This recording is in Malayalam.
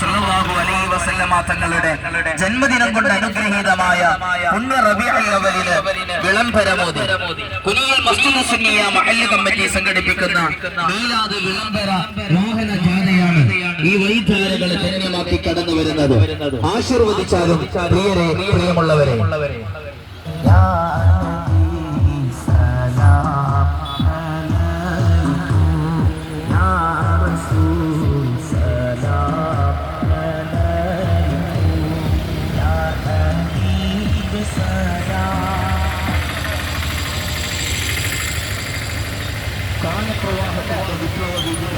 സല്ലല്ലാഹു അലൈഹി വസല്ലമ തങ്ങളുടെ ജന്മദിനം കൊണ്ട് അനുഗ്രഹീതമായ പുണ്യ റബീഉൽ അവ്വലിലെ വിളംബരമോദി കുനിയിൽ മസ്ജിദ് സുന്നിയ മഹല്ല് കമ്മിറ്റി സംഘടിപ്പിക്കുന്ന മീലാദ് വിളംബര മോഹന ജാഥയാണ് ഈ വഴിധാരകളെ ധന്യമാക്കി കടന്നു വരുന്നത്. ആശീർവദിച്ചാലും പ്രിയരെ പ്രിയമുള്ളവരെ. يا રંગ સયા કાન પ્રવાહ હતા વિપ્લવ